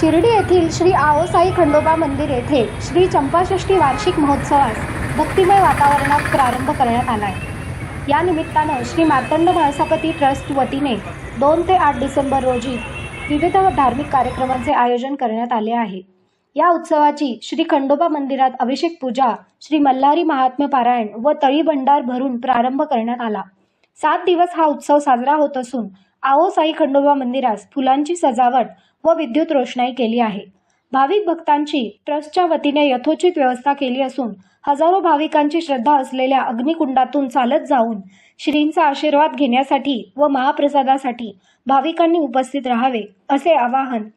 शिर्डी येथील श्री आओसाई खंडोबा मंदिर येथे श्री चंपाषष्ठी वार्षिक महोत्सवास भक्तिमय वातावरणात प्रारंभ करण्यात आला आहे या निमित्तानं श्री मार्तंड म्हाळसापती ट्रस्ट वतीने दोन ते आठ डिसेंबर रोजी विविध धार्मिक कार्यक्रमांचे आयोजन करण्यात आले आहे. या उत्सवाची श्री खंडोबा मंदिरात अभिषेक पूजा श्री मल्हारी महात्म्य पारायण व तळी भंडार भरून प्रारंभ करण्यात आला. सात दिवस हा उत्सव साजरा होत असून आओ साई खंडोबा मंदिरास फुलांची सजावट व विद्युत रोषणाई केली आहे. भाविक भक्तांची ट्रस्टच्या वतीने यथोचित व्यवस्था केली असून हजारो भाविकांची श्रद्धा असलेल्या अग्निकुंडातून चालत जाऊन श्रींचा आशीर्वाद घेण्यासाठी व महाप्रसादासाठी भाविकांनी उपस्थित राहावे असे आवाहन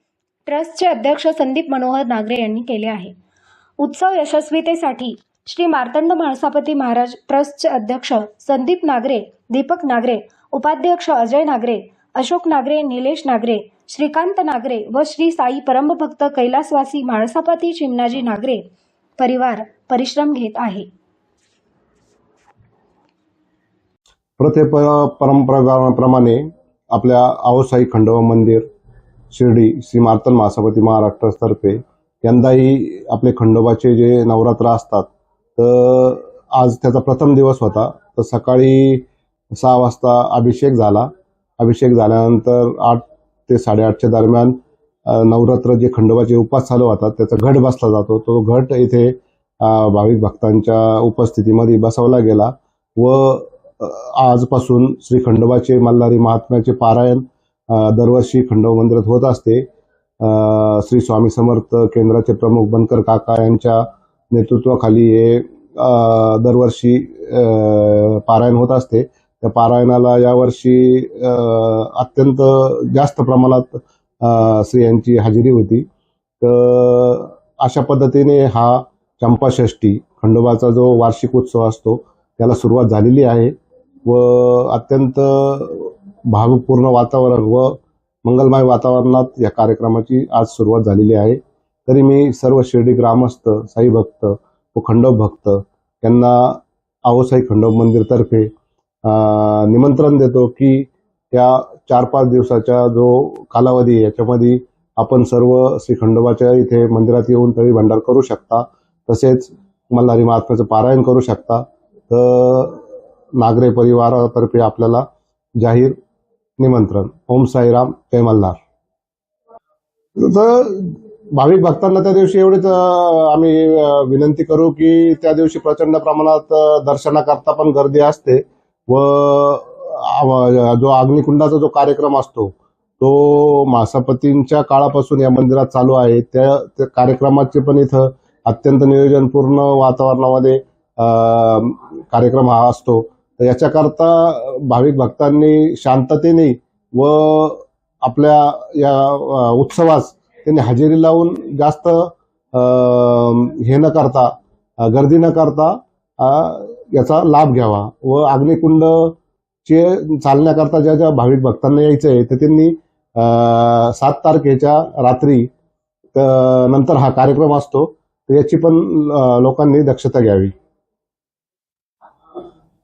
ट्रस्टचे अध्यक्ष संदीप मनोहर नागरे यांनी केले आहे. उत्सव यशस्वीतेसाठी श्री मार्तंड म्हाळसापती महाराज ट्रस्टचे अध्यक्ष संदीप नागरे दीपक नागरे उपाध्यक्ष अजय नागरे अशोक नागरे निलेश नागरे श्रीकांत नागरे व श्री साई परमभक्त कैलासवासी म्हाळसापती चिमनाजी नागरे परिवार परिश्रम घेत आहे. प्रथे परंपराप्रमाणे आपल्या आवसाई खंडोबा मंदिर शिर्डी श्री मार्तन महासपती महाराष्ट्रातर्फे यंदाही आपले खंडोबाचे जे नवरात्र असतात तर आज त्याचा प्रथम दिवस होता. तर सकाळी सहा वाजता अभिषेक झाला. अभिषेक झाल्यानंतर आठ ते साडेआठच्या दरम्यान नवरात्र जे खंडोबाचे उपास चालू होतात त्याचा घट बसला जातो. तो घट इथे भाविक भक्तांच्या उपस्थितीमध्ये बसवला गेला व आजपासून श्री खंडोबाचे मल्हारी महात्म्याचे पारायण दरवर्षी खंडोबा मंदिरात होत असते. श्री स्वामी समर्थ केंद्राचे प्रमुख बनकर काका यांच्या नेतृत्वाखाली हे दरवर्षी पारायण होत असते. त्या पारायणाला यावर्षी अत्यंत जास्त प्रमाणात स्त्रियांची हजेरी होती. तर अशा पद्धतीने हा चंपाषष्ठी खंडोबाचा जो वार्षिक उत्सव असतो त्याला सुरुवात झालेली आहे व अत्यंत भावपूर्ण वातावरण व मंगलमय वातावरणात या कार्यक्रमाची आज सुरुवात झालेली आहे. तरी मी सर्व शिर्डी ग्रामस्थ साई भक्त व खंडोब भक्त यांना आहोसाई खंडोब मंदिरतर्फे निमंत्रण देतो की त्या चार पाच दिवसाचा जो कालावधी याच्यामध्ये आपण सर्व श्री खंडोबाच्या इथे मंदिरात येऊन तळी भंडार करू शकता. तसेच मल्हारी महात्म्याचं पारायण करू शकता. तर नागरे परिवारातर्फे आपल्याला जाहीर निमंत्रण. ओम साईराम. जय मल्हार. तर भाविक भक्तांना त्या दिवशी एवढीच आम्ही विनंती करू की त्या दिवशी प्रचंड प्रमाणात दर्शनाकरता पण गर्दी असते व जो अग्निकुंडाचा जो कार्यक्रम असतो तो मासापतींच्या काळापासून या मंदिरात चालू आहे. त्या त्या कार्यक्रमाचे पण इथं अत्यंत नियोजनपूर्ण वातावरणामध्ये कार्यक्रम हा असतो. तर याच्याकरता भाविक भक्तांनी शांततेने व आपल्या या उत्सवास त्यांनी हजेरी लावून जास्त हे न करता गर्दी न करता याचा लाभ घ्यावा. व अग्निकुंड चे चालण्याकरता ज्या ज्या भाविक भक्तांना यायचं आहे तर त्यांनी सात तारखेच्या रात्री नंतर हा कार्यक्रम असतो तर याची पण लोकांनी दक्षता घ्यावी.